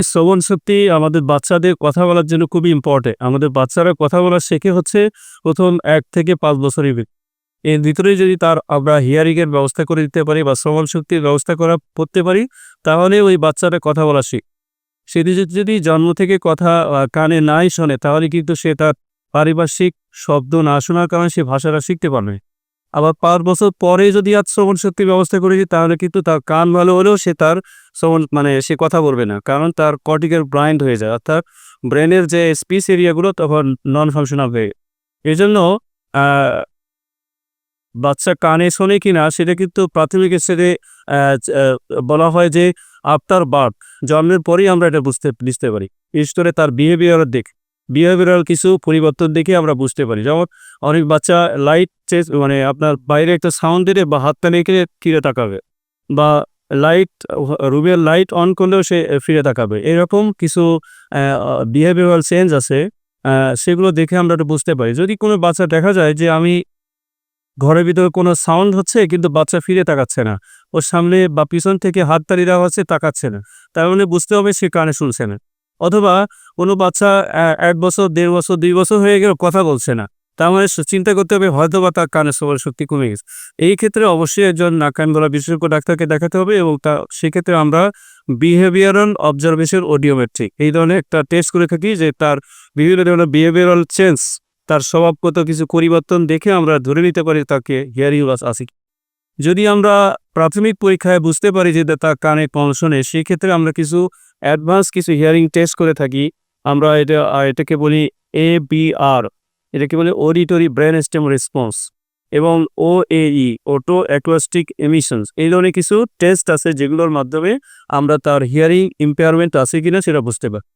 শ্রবণ শক্তি আমাদের বাচ্চাদের কথা বলার জন্য খুবই ইম্পর্টেন্ট আমাদের বাচ্চারা কথা বলা শেখে হচ্ছে প্রথম এক থেকে পাঁচ বছরের এর ভিতরে যদি তার আমরা হিয়ারিংয়ের ব্যবস্থা করে দিতে পারি বা শ্রবণ শক্তির ব্যবস্থা করা করতে পারি, তাহলে ওই বাচ্চাটা কথা বলা শিখ। সে যদি- যদি জন্ম থেকে কথা কানে নাই শোনে, তাহলে কিন্তু সে তার পারিপার্শ্বিক শব্দ না শোনার কারণে সে ভাষাটা শিখতে পারবে। আবার পাঁচ বছর পরে যদি আজ শ্রবণ শক্তির ব্যবস্থা করেছি তাহলে কিন্তু তার কান ভালো হলেও সে তার শ্রবণ মানে সে কথা বলবে না। কারণ তার কটিকের ব্রাইন্ড হয়ে যায়, অর্থাৎ ব্রেনের যে স্পিচ এরিয়াগুলো তখন নন ফাংশনাল হয়ে এই জন্য বাচ্চা কানে শোনে কিনা সেটা কিন্তু প্রাথমিক স্তরে বলা হয় যে আফটার বার্থ। জন্মের পরেই আমরা এটা বুঝতে বুঝতে পারি। বিশেষ তার বিহেভিয়ারের দিক। বিহেভিয়ারাল কিছু পরিবর্তন দেখে আমরা বুঝতে পারি। যেমন অনেক বাচ্চা লাইট মানে আপনার বাইরে একটা সাউন্ড দিলে বা হাতটা রেখে ফিরে তাকাবে বা লাইট রুমের লাইট অন করলেও সে ফিরে তাকাবে। এরকম কিছু বিহেভিয়ারাল চেঞ্জ আছে সেগুলো দেখে আমরা একটু বুঝতে পারি। যদি কোনো বাচ্চা দেখা যায় যে আমি ঘরের ভিতরে কোনো সাউন্ড হচ্ছে কিন্তু বাচ্চা ফিরে তাকাচ্ছে না, ওর সামনে বা পিছন থেকে হাত তালি দেওয়া হচ্ছে তাকাচ্ছে না, তার মানে বুঝতে হবে সে কানে শুনছে না। অথবা কোনো বাচ্চা এক বছর, দেড় বছর, দুই বছর হয়ে গেল কথা বলছে না তার মানে চিন্তা করতে হবে হয়তো বা তার কানে শ্রবণ শক্তি কমে গেছে এই ক্ষেত্রে অবশ্যই একজন নাক কান গলা বিশেষজ্ঞ ডাক্তারকে দেখাতে হবে এবং তা, সেক্ষেত্রে আমরা বিহেভিয়ারাল অবজারভেশন অডিওমেট্রিক এই ধরনের একটা টেস্ট করে থাকি যে তার বিভিন্ন ধরনের বিহেভিয়ারাল চেঞ্জ তার স্বভাবগত কিছু পরিবর্তন দেখে আমরা ধরে নিতে পারি তাকে হিয়ারিং লস কি। যদি আমরা প্রাথমিক পরীক্ষায় বুঝতে পারি যে তার কানে কম শোনে সেক্ষেত্রে আমরা কিছু অ্যাডভান্স কিছু হিয়ারিং টেস্ট করে থাকি। আমরা এটা এটাকে বলি এ বি আর এটাকে বলি অডিটরি ব্রেন স্টেম রেসপন্স এবং ও এই অটো অ্যাকোয়াস্টিক এমিশনস এই ধরনের কিছু টেস্ট আছে যেগুলোর মাধ্যমে আমরা তার হিয়ারিং ইম্পেয়ারমেন্ট আছে কিনা সেটা বুঝতে পারি।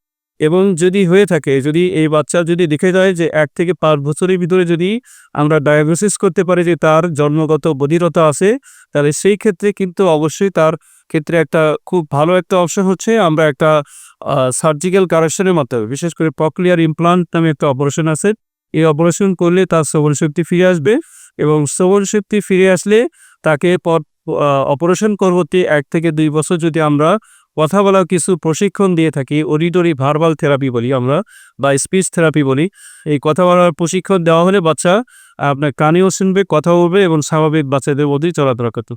এবং যদি হয়ে থাকে, যদি এই বাচ্চা যদি দেখে যায় যে এক থেকে পাঁচ বছরের ভিতরে যদি আমরা ডায়াগনোসিস করতে পারি যে তার জন্মগত বধিরতা আছে, তাহলে সেই ক্ষেত্রে কিন্তু অবশ্যই তার ক্ষেত্রে একটা খুব ভালো একটা অপশন হচ্ছে আমরা একটা সার্জিক্যাল কারেকশনের মাধ্যমে, বিশেষ করে পকলিয়ার ইমপ্লান্ট নামে একটা অপারেশন আছে। এই অপারেশন করলে তার শ্রবণ শক্তি ফিরে আসবে এবং শ্রবণ শক্তি ফিরে আসলে তাকে পর অপারেশন পরবর্তী এক থেকে দুই বছর যদি আমরা কথা বলা কিছু প্রশিক্ষণ দিয়ে থাকি, অডিটরি ভার্বাল থেরাপি বলি আমরা, বা স্পিচ থেরাপি বলি। এই কথা বলার প্রশিক্ষণ দেওয়া হলে বাচ্চা আপনার কানেও শুনবে কথা বলবে এবং স্বাভাবিক বাচ্চাদের মধ্যেই চলাফেরা করতো।